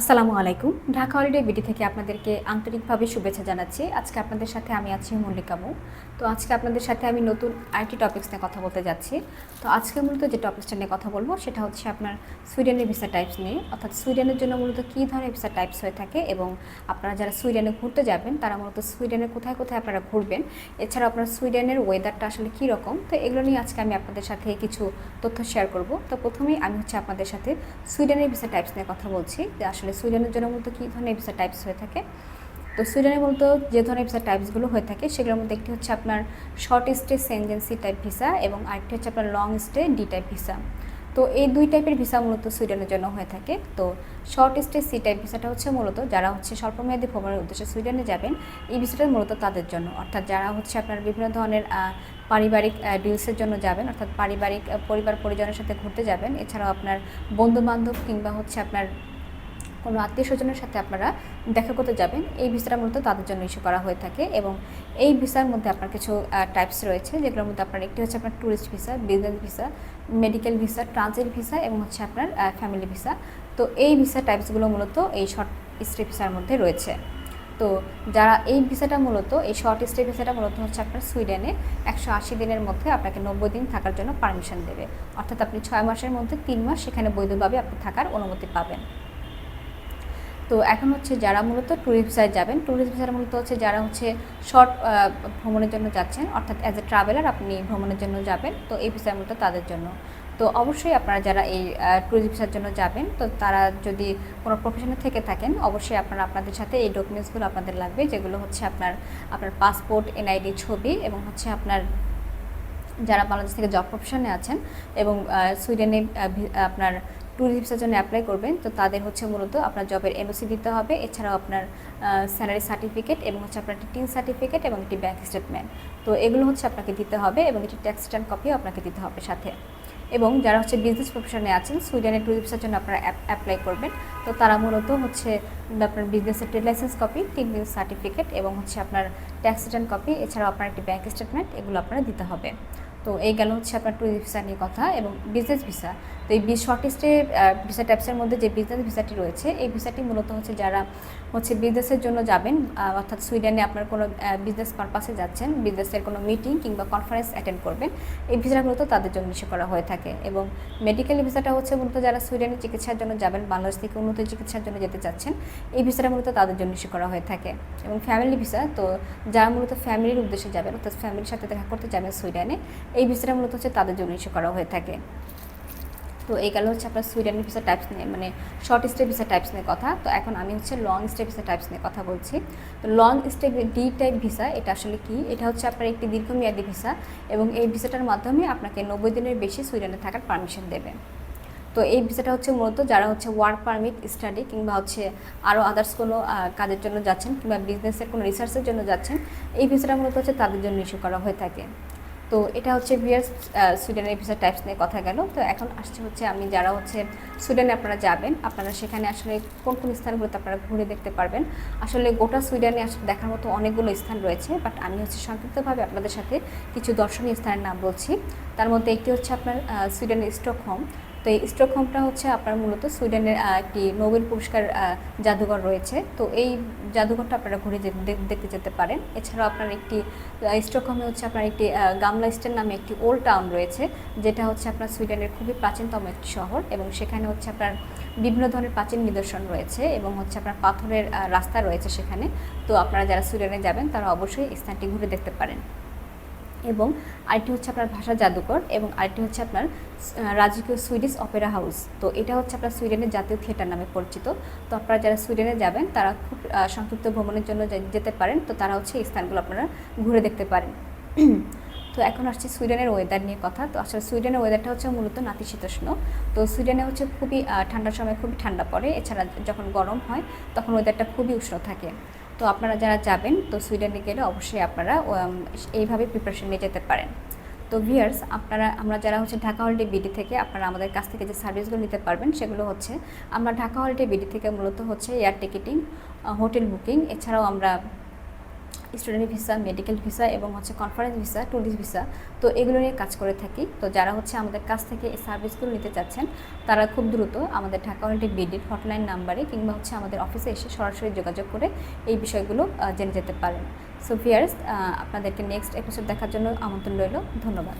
আসসালামু আলাইকুম। Dhaka holiday BD থেকে আপনাদেরকে আন্তরিকভাবে শুভেচ্ছা জানাচ্ছি। আজকে আপনাদের সাথে আমি আছি মল্লিকামু তো আজকে আপনাদের সাথে আমি নতুন আইটি টপিক্স নিয়ে কথা বলতে যাচ্ছি। তো আজকে মূলত যে টপিক্সটা নিয়ে কথা বলব, সেটা হচ্ছে আপনার সুইডেনের ভিসা টাইপস নিয়ে। অর্থাৎ সুইডেনের জন্য মূলত কী ধরনের ভিসা টাইপস হয়ে থাকে এবং আপনারা যারা সুইডেনে ঘুরতে যাবেন, তারা মূলত সুইডেনের কোথায় কোথায় আপনারা ঘুরবেন? এছাড়া আপনার সুইডেনের ওয়েদারটা আসলে কী রকম? তো এগুলো নিয়ে আজকে আমি আপনাদের সাথে কিছু তথ্য শেয়ার করব। তো প্রথমেই আমি হচ্ছে আপনাদের সাথে সুইডেনের ভিসা টাইপস নিয়ে কথা বলছি। যে আসলে সুইডেনের জন্য মূলত কী ধরনের ভিসা টাইপস হয়ে থাকে? তো সুইডেনে মূলত যে ধরনের ভিসা টাইপসগুলো হয়ে থাকে, সেগুলোর মধ্যে একটি হচ্ছে আপনার short stay Schengen C type visa এবং আরেকটি হচ্ছে আপনার long stay D type visa তো এই দুই টাইপের ভিসা মূলত সুইডেনের জন্য হয়ে থাকে। তো শর্ট স্টে সি টাইপ ভিসাটা হচ্ছে মূলত যারা হচ্ছে স্বল্পমেয়াদী ভ্রমণের উদ্দেশ্যে সুইডেনে যাবেন, এই ভিসাটা মূলত তাদের জন্য। অর্থাৎ যারা হচ্ছে আপনার বিভিন্ন ধরনের পারিবারিক ডিলসের জন্য যাবেন, অর্থাৎ পারিবারিক পরিবার পরিজনের সাথে ঘুরতে যাবেন, এছাড়াও আপনার বন্ধু বান্ধব কিংবা হচ্ছে আপনার কোনো আত্মীয় স্বজনের সাথে আপনারা দেখা করতে যাবেন। এই ভিসাটা মূলত তাদের জন্য ইস্যু করা হয়ে থাকে এবং এই ভিসার মধ্যে আপনার কিছু টাইপস রয়েছে যেগুলোর মধ্যে আপনার একটি হচ্ছে আপনার tourist visa business visa medical visa transit visa এবং হচ্ছে আপনার ফ্যামিলি ভিসা তো এই ভিসা টাইপসগুলো মূলত এই শর্ট স্টে ভিসার মধ্যে রয়েছে। তো যারা এই ভিসাটা মূলত, এই শর্ট স্টে ভিসাটা মূলত হচ্ছে আপনার সুইডেনে একশো আশি দিনের মধ্যে আপনাকে নব্বই দিন থাকার জন্য পারমিশন দেবে। অর্থাৎ আপনি ছয় মাসের মধ্যে তিন মাস সেখানে বৈধভাবে আপনি থাকার অনুমতি পাবেন। তো এখন হচ্ছে যারা মূলত ট্যুরিস্ট ভিসায় যাবেন ট্যুরিস্ট ভিসার মূলত হচ্ছে যারা হচ্ছে শর্ট ভ্রমণের জন্য যাচ্ছেন, অর্থাৎ অ্যাজ এ ট্রাভেলার আপনি ভ্রমণের জন্য যাবেন, তো এই ভিসার মূলত তাদের জন্য। তো অবশ্যই আপনারা যারা এই ট্যুরিস্ট ভিসার জন্য যাবেন, তো তারা যদি কোনো প্রফেশনে থেকে থাকেন, অবশ্যই আপনারা আপনাদের সাথে এই ডকুমেন্টসগুলো আপনাদের লাগবে, যেগুলো হচ্ছে আপনার আপনার পাসপোর্ট এনআইডি ছবি এবং হচ্ছে আপনার যারা বাংলাদেশ থেকে জব প্রফেশনে আছেন এবং সুইডেনে আপনার ট্যুরিস্ট ভিসার জন্য অ্যাপ্লাই করবেন। তো তাদের হচ্ছে মূলত আপনার জবের এনওসি দিতে হবে। এছাড়াও আপনার স্যালারি সার্টিফিকেট এবং হচ্ছে আপনার একটি টিন সার্টিফিকেট এবং একটি ব্যাংক স্টেটমেন্ট তো এগুলো হচ্ছে আপনাকে দিতে হবে এবং একটি ট্যাক্স রিটার্ন কপিও আপনাকে দিতে হবে সাথে। এবং যারা হচ্ছে বিজনেস প্রফেশনে আছেন সুইডেনের ভিসার জন্য আপনারা অ্যাপ্লাই করবেন। তো তারা মূলত হচ্ছে আপনার বিজনেসের ট্রেড লাইসেন্স কপি তিন বিজনেস সার্টিফিকেট এবং হচ্ছে আপনার ট্যাক্স রিটার্ন কপি এছাড়াও আপনার একটি ব্যাংক স্টেটমেন্ট এগুলো আপনারা দিতে হবে। তো এই গেল হচ্ছে আপনার ট্যুরিস্ট ভিসা নিয়ে কথা এবং বিজনেস ভিসা তো এই শর্ট স্টে ভিসা ট্যাপসের মধ্যে যে বিজনেস ভিসাটি রয়েছে, এই ভিসাটি মূলত হচ্ছে যারা হচ্ছে বিজনেসের জন্য যাবেন অর্থাৎ সুইডেনে আপনার কোনো বিজনেস পারপাসে যাচ্ছেন বিজনেসের কোনো মিটিং কিংবা কনফারেন্স অ্যাটেন্ড করবেন, এই ভিসাটা মূলত তাদের জন্য ইস্যু করা হয়ে থাকে। এবং মেডিকেল ভিসাটা হচ্ছে মূলত যারা সুইডেনে চিকিৎসার জন্য যাবেন বাংলাদেশ থেকে উন্নত চিকিৎসার জন্য যেতে চাচ্ছেন, এই ভিসাটা মূলত তাদের জন্য ইস্যু করা হয়ে থাকে। এবং ফ্যামিলি ভিসা তো যারা মূলত ফ্যামিলির উদ্দেশ্যে যাবেন, অর্থাৎ ফ্যামিলির সাথে দেখা করতে যাবেন সুইডেনে এই ভিসাটা মূলত হচ্ছে তাদের জন্য ইস্যু করা হয়ে থাকে। তো এই গেল হচ্ছে আপনার সুইডেনের ভিসা টাইপস নিয়ে মানে শর্ট স্টে ভিসা টাইপস নিয়ে কথা। তো এখন আমি হচ্ছে লং স্টে ভিসা টাইপস নিয়ে কথা বলছি। তো long stay D type visa এটা আসলে কি? এটা হচ্ছে আপনার একটি দীর্ঘমেয়াদী ভিসা এবং এই ভিসাটার মাধ্যমে আপনাকে নব্বই দিনের বেশি সুইডেনে থাকার পারমিশন দেবে। তো এই ভিসাটা হচ্ছে মূলত যারা হচ্ছে ওয়ার্ক পারমিট স্টাডি কিংবা হচ্ছে আরও আদার্স কোনো কাজের জন্য যাচ্ছেন কিংবা বিজনেসের কোনো রিসার্চের জন্য যাচ্ছেন, এই ভিসাটা মূলত হচ্ছে তাদের জন্য ইস্যু করা হয়ে থাকে। তো এটা হচ্ছে ভিয়ার সুইডেনের ভিসা টাইপস নিয়ে কথা গেল। তো এখন আসছে হচ্ছে আমি যারা হচ্ছে সুইডেনে আপনারা যাবেন, আপনারা সেখানে আসলে কোন কোন স্থানগুলোতে আপনারা ঘুরে দেখতে পারবেন। আসলে গোটা সুইডেনে আসলে দেখার মতো অনেকগুলো স্থান রয়েছে বাট আমি হচ্ছে সংক্ষিপ্তভাবে আপনাদের সাথে কিছু দর্শনীয় স্থানের নাম বলছি। তার মধ্যে একটি হচ্ছে আপনার সুইডেনের স্টকহোম। তো এই স্টকহোমটা হচ্ছে আপনার মূলত সুইডেনের একটি নোবেল পুরস্কার জাদুঘর রয়েছে। তো এই জাদুঘরটা আপনারা ঘুরে দেখতে যেতে পারেন। এছাড়াও আপনার একটি স্টকহোমে হচ্ছে আপনার একটি গামলা স্টেন নামে একটি ওল্ড টাউন রয়েছে, যেটা হচ্ছে আপনার সুইডেনের খুবই প্রাচীনতম একটি শহর এবং সেখানে হচ্ছে আপনার বিভিন্ন ধরনের প্রাচীন নিদর্শন রয়েছে এবং হচ্ছে আপনার পাথরের রাস্তা রয়েছে সেখানে। তো আপনারা যারা সুইডেনে যাবেন, তারা অবশ্যই স্থানটি ঘুরে দেখতে পারেন। এবং আরেকটি হচ্ছে আপনার ভাষা জাদুঘর এবং আরেকটি হচ্ছে আপনার রাজকীয় সুইডিশ অপেরা হাউস তো এটা হচ্ছে আপনার সুইডেনের জাতীয় থিয়েটার নামে পরিচিত। তো আপনারা যারা সুইডেনে যাবেন, তারা খুব সংক্ষিপ্ত ভ্রমণের জন্য যেতে পারেন। তো তারা হচ্ছে এই স্থানগুলো আপনারা ঘুরে দেখতে পারেন। তো এখন আসছে সুইডেনের ওয়েদার নিয়ে কথা। তো আসলে সুইডেনের ওয়েদারটা হচ্ছে মূলত নাতিশীতোষ্ণ। তো সুইডেনে হচ্ছে খুবই ঠান্ডার সময় খুবই ঠান্ডা পড়ে। এছাড়া যখন গরম হয়, তখন ওয়েদারটা খুবই উষ্ণ থাকে। তো আপনারা যারা যাবেন, তো সুইডেনে গেলে অবশ্যই আপনারা এইভাবে প্রিপারেশন নিয়ে যেতে পারেন। তো ভিয়ার্স আপনারা, আমরা যারা হচ্ছে ঢাকা হলিডে বিডি থেকে আপনারা আমাদের কাছ থেকে যে সার্ভিসগুলো নিতে পারবেন, সেগুলো হচ্ছে, আমরা ঢাকা হলিডে বিডি থেকে মূলত হচ্ছে এয়ার টিকিটিং হোটেল বুকিং এছাড়াও আমরা স্টুডেন্ট ভিসা মেডিকেল ভিসা এবং হচ্ছে কনফারেন্স ভিসা ট্যুরিস্ট ভিসা তো এগুলো নিয়ে কাজ করে থাকি। তো যারা হচ্ছে আমাদের কাছ থেকে এই সার্ভিসগুলো নিতে চাচ্ছেন, তারা খুব দ্রুত আমাদের ঢাকা হলিডে বিডির হটলাইন নাম্বারে কিংবা হচ্ছে আমাদের অফিসে এসে সরাসরি যোগাযোগ করে এই বিষয়গুলো জেনে যেতে পারেন। সো ভিয়ার্স আপনাদেরকে নেক্সট এপিসোড দেখার জন্য আমন্ত্রণ রইল। ধন্যবাদ।